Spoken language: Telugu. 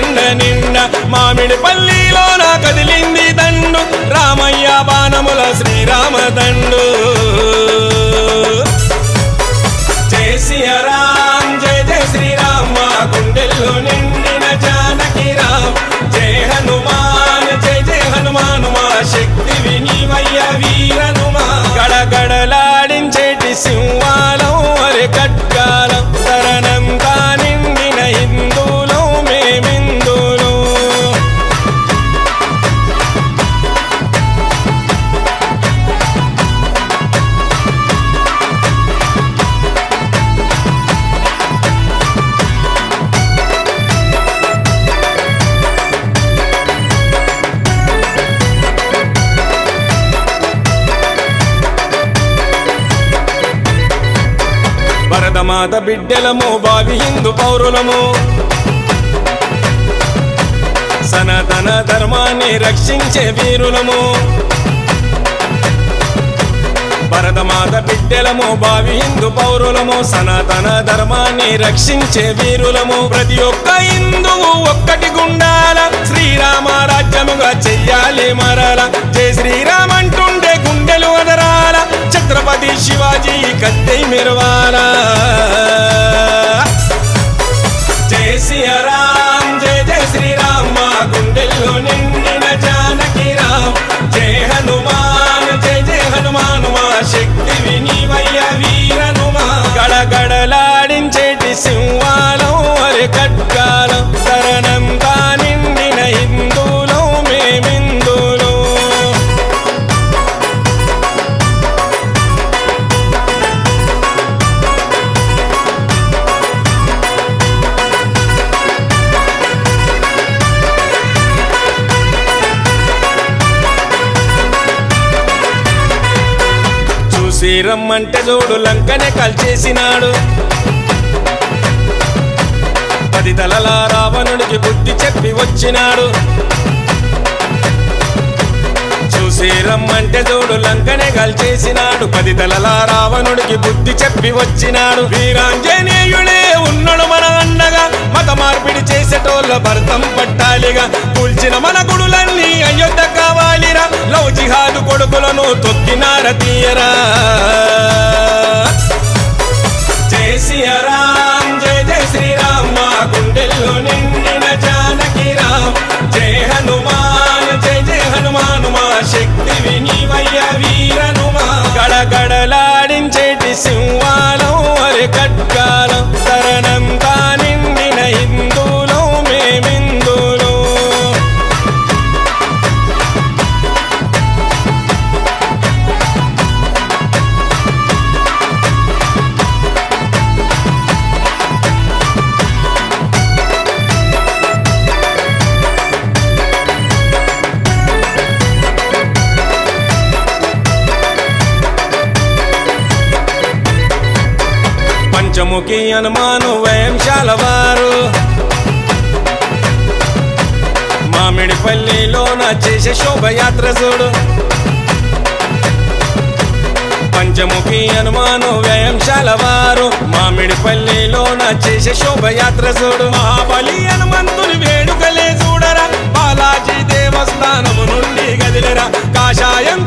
హనుమంతుడుండాలి ఆ మామిడి పల్లిలో నా కదిలింది దండు. రామయ్య బాణముల శ్రీరామ దండు. భరతమాత బిడ్డలము బావి హిందూ పౌరులము. సనాతన ధర్మాన్ని రక్షించే వీరులము. భరతమాత బిడ్డలము బావి హిందూ పౌరులము. సనాతన ధర్మాన్ని రక్షించే వీరులము. ప్రతి ఒక్క హిందువు ఒక్కటి గుండాల. శ్రీరామ రాజ్యముగా చెయ్యాలి మరల. జై శ్రీరామ్ అంటుండే గుండెలు అదరాల. छत्रपति शिवाजी कत्ते मेरवाना। जय सिया చూసి చూడు లంకనే కలిచేసినాడు పది తలల రావణుడికి బుద్ధి చెప్పి వచ్చినాడు. చూసి రమ్మంటే చూడు లంకనే కలిచేసినాడు పది తలల రావణుడికి బుద్ధి చెప్పి వచ్చినాడు. వీరాంజ మత మార్పిడి చేసేటోళ్ళ భర్తం పట్టాలిగా. కూల్చిన మన గుడులన్నీ అయోధ్య కావాలిరా. లవ్ జిహాదు కొడుకులను తొక్కినార తీయరా. పంచముఖి హనుమాను వేంశాల వారు. మామిడిపల్లిలోన చేసే శోభయాత్ర చూడు. పంచముఖి హనుమాను వ్యాయంశాల వారు. మామిడిపల్లిలోన చేసే శోభయాత్ర చూడు. మహాబలి హనుమంతుని వేడుకలే చూడరా. బాలాజీ దేవస్థానము నుండి గదిలరా. కాషాయం